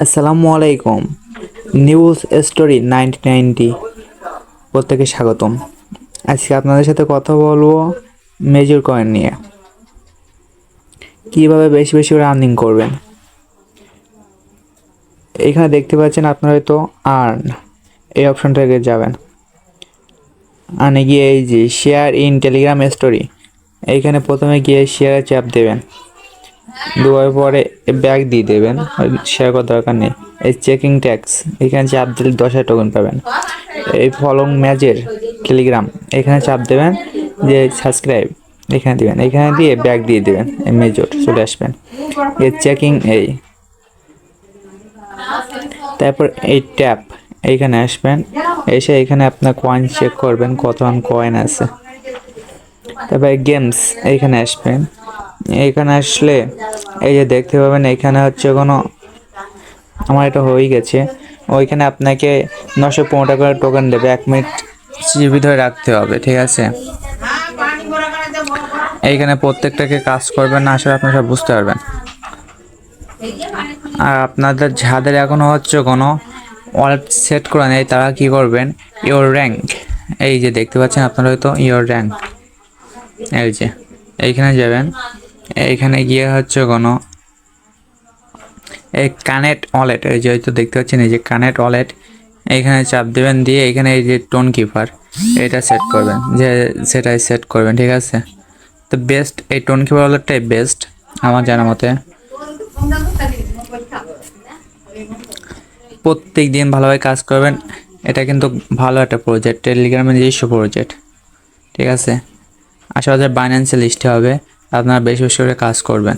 আসসালামু আলাইকুম। News story ninety ninety প্রত্যেকে স্বাগতম। আজকে আপনাদের সাথে কথা বলব মেজর কয়েন নিয়ে। কীভাবে বেশি বেশি করে আর্নিং করবেন? এখানে দেখতে পাচ্ছেন আপনারা হয়তো আর্ন এই অপশনটাকে যাবেন। আনে গিয়ে এই যে শেয়ার ইন টেলিগ্রাম স্টোরি এইখানে প্রথমে গিয়ে শেয়ারে চাপ দেবেন। দেওয়ার পরে ব্যাগ দিয়ে দেবেন শেয়ার করার দরকার নেই। এই চেকিং ট্যাক্স এখানে চাপ দিলে দশ হাজার টোকেন পাবেন। এই ফলং ম্যাচের টেলিগ্রাম এখানে চাপ দেবেন যে সাবস্ক্রাইব এখানে দিবেন। এখানে দিয়ে ব্যাগ দিয়ে দেবেন মেজর চলে আসবেন। এই চেকিং এই। তারপর এই ট্যাপ এইখানে আসবেন। এসে এখানে আপনার কয়েন চেক করবেন কত কয়েন আছে। তারপরে গেমস এইখানে আসবেন। এইখানে আসলে এই যে দেখতে পাবেন, এখানে হচ্ছে কোনো আমার এটা হয়ে গেছে। ওইখানে আপনাকে নশো পনেরো টাকা করে টোকেন দেবে, এক মিনিট জিবি ধরে রাখতে হবে, ঠিক আছে? এইখানে প্রত্যেকটাকে কাজ করবেন না, আসলে আপনারা সব বুঝতে পারবেন। আর আপনাদের যাদের এখনও হচ্ছে কোনো ওয়ালেট সেট করা নেই, তারা কি করবেন? ইওর র্যাঙ্ক এই যে দেখতে পাচ্ছেন, আপনারা হয়তো ইওর র্যাঙ্ক এই যে, এইখানে যাবেন। এইখানে গিয়ে হচ্ছে কোনো এই কানেক্ট ওয়ালেট, এই যে হয়তো দেখতে পাচ্ছেন, এই যে কানেক্ট ওয়ালেট, এইখানে চাপ দেবেন দিয়ে এখানে এই যে টোন কিপার, এটা সেট করবেন, যে সেটাই সেট করবেন, ঠিক আছে? তো বেস্ট এই টোন কিপার ওয়ালেটটাই বেস্ট আমার জানা মতে। প্রত্যেক দিন ভালোভাবে কাজ করবেন, এটা কিন্তু ভালো একটা প্রজেক্ট টেলিগ্রামের নিজস্ব প্রজেক্ট ঠিক আছে? আশেপাশে বাইন্যান্সে লিস্টে হবে। আপনারা বেশি বেশি করে কাজ করবেন।